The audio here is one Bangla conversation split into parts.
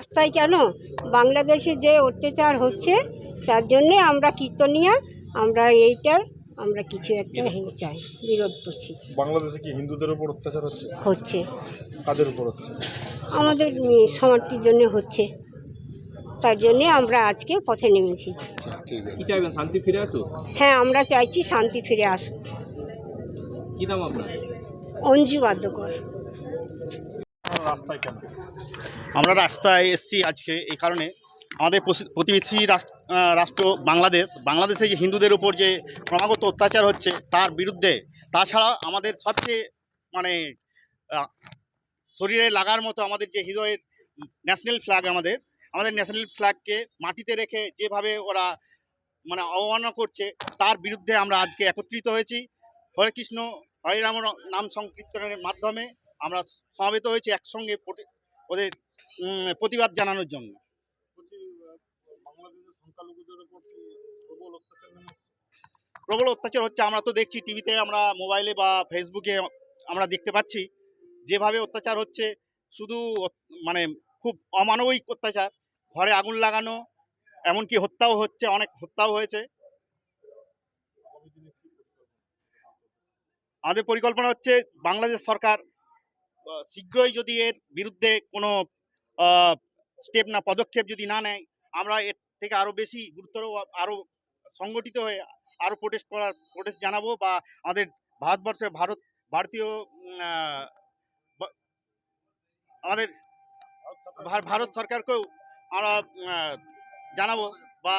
রাস্তায় কেন? বাংলাদেশে যে অত্যাচার হচ্ছে তার জন্যে আমরা কীর্তনিয়া আমরা এইটার আমরা কিছু একটা চাই বিরোধ করছি। বাংলাদেশে কি হিন্দুদের উপর অত্যাচার হচ্ছে? হচ্ছে। কাদের উপর হচ্ছে? আমাদের সমাপ্তির জন্য হচ্ছে। তার জন্যে আমরা আজকে পথে নেমেছি। কি চাইবেন শান্তি ফিরে আসুক? হ্যাঁ আমরা চাইছি শান্তি ফিরে আসুক। কি নাম আপনার? অঞ্জু বাদ্যকর। রাস্তায় কেন? আমরা রাস্তায় এসেছি আজকে এই কারণে। আমাদের প্রতিবেশী রাষ্ট্র বাংলাদেশ, বাংলাদেশে যে হিন্দুদের উপর যে ক্রমাগত অত্যাচার হচ্ছে তার বিরুদ্ধে, তাছাড়া আমাদের সবচেয়ে মানে শরীরে লাগার মতো আমাদের যে হৃদয়ের ন্যাশনাল ফ্ল্যাগ আমাদের আমাদের ন্যাশনাল ফ্ল্যাগকে মাটিতে রেখে যেভাবে ওরা মানে অবমাননা করছে, তার বিরুদ্ধে আমরা আজকে একত্রিত হয়েছি। হরে কৃষ্ণ, হরে রাম, নাম সংকীর্তনের মাধ্যমে আমরা সমাবেত হয়েছি একসঙ্গে ওদের প্রতিবাদ জানানোর জন্য। প্রবল অত্যাচার হচ্ছে আমরা তো দেখছি টিভিতে আমরা মোবাইলে বা ফেসবুকে আমরা দেখতে পাচ্ছি যেভাবে অত্যাচার হচ্ছে শুধু মানে খুব অমানবিক অত্যাচার। ঘরে আগুন লাগানো এমনকি হত্যাও হচ্ছে অনেক হত্যাও হয়েছে। আমাদের পরিকল্পনা হচ্ছে বাংলাদেশ সরকার শীঘ্রই যদি এর বিরুদ্ধে কোনো স্টেপ না পদক্ষেপ যদি না নেয় আমরা এর থেকে আরও বেশি গুরুতর আরও সংগঠিত হয়ে আরও প্রোটেস্ট করার প্রোটেস্ট জানাব বা আমাদের ভারতবর্ষে ভারত ভারতীয় আমাদের ভারত সরকারকেও আমরা জানাব বা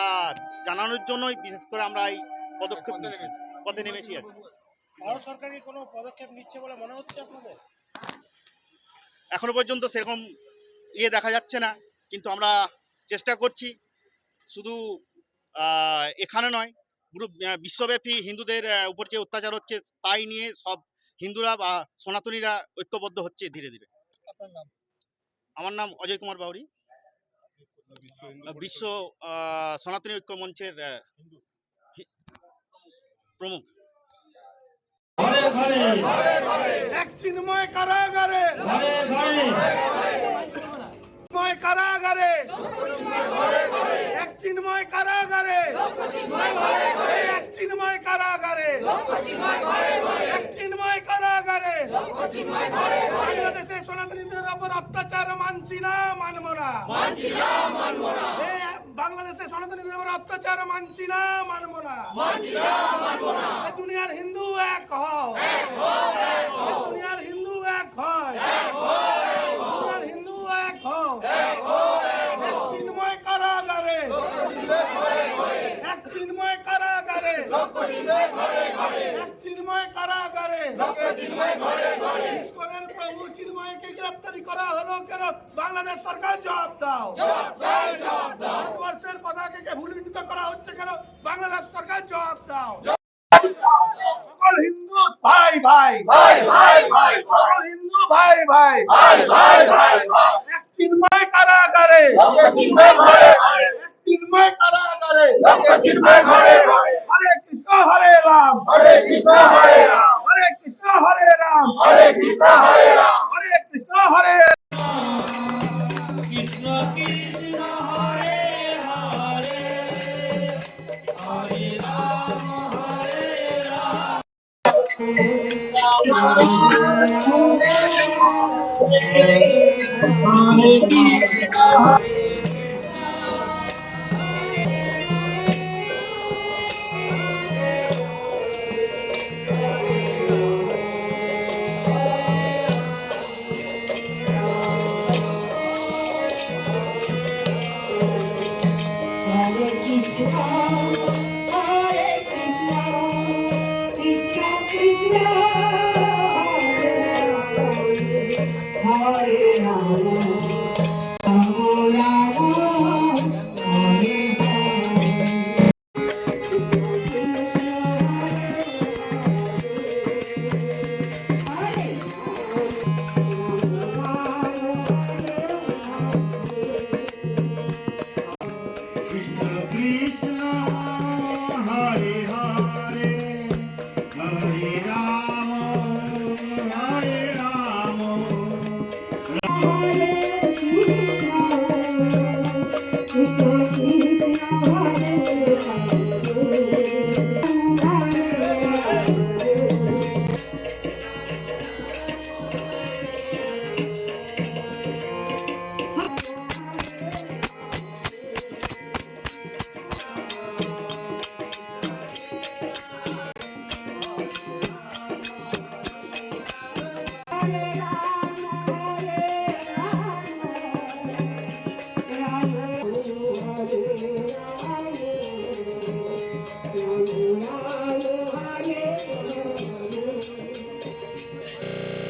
জানানোর জন্যই বিশেষ করে আমরা এই পদক্ষেপ পথে নেমেছি। আছি। ভারত সরকার কি কোনো পদক্ষেপ নিচ্ছে বলে মনে হচ্ছে আপনাদের? এখনও পর্যন্ত সেরকম ইয়ে দেখা যাচ্ছে না কিন্তু আমরা চেষ্টা করছি। শুধু এখানে নয় পুরো বিশ্বব্যাপী হিন্দুদের উপর যে অত্যাচার হচ্ছে তাই নিয়ে সব হিন্দুরা বা সনাতনীরা ঐক্যবদ্ধ হচ্ছে ধীরে ধীরে। আমার নাম অজয় কুমার বাউরি। বিশ্ব সনাতনী ঐক্য মঞ্চের আহ, হি- প্রমুখ। এক চিন্ময় কারাগারে উপর অত্যাচার না বাংলাদেশে উপর অত্যাচার না দুনিয়ার হিন্দু এক হও। দুনিয়ার হিন্দু এক হয়। দুনিয়ার হিন্দু এক হও চিন্ময় কারাগারে। এক চিন্ময় কারাগারে। এক চিন্ময় কারাগারে। ইস্কনের প্রভু চিন্ময়কে গ্রেপ্তারি করা হলো কেন? বাংলাদেশ সরকার জবাব দাও। ভারতবর্ষের পতাকাকে ভূলুণ্ঠিত করা হচ্ছে কেন? বাংলাদেশ সরকার জবাব দাও। সকল হিন্দু ভাই ভাই ভাই ভাই ভাই সকল হিন্দু ভাই ভাই। ভাই ভাই ভাই এক চিন্ময় কারাগারে। এক চিন্ময় কারাগারে। হরে কৃষ্ণ হরে রাম। হরে কৃষ্ণ হরে রাম Hare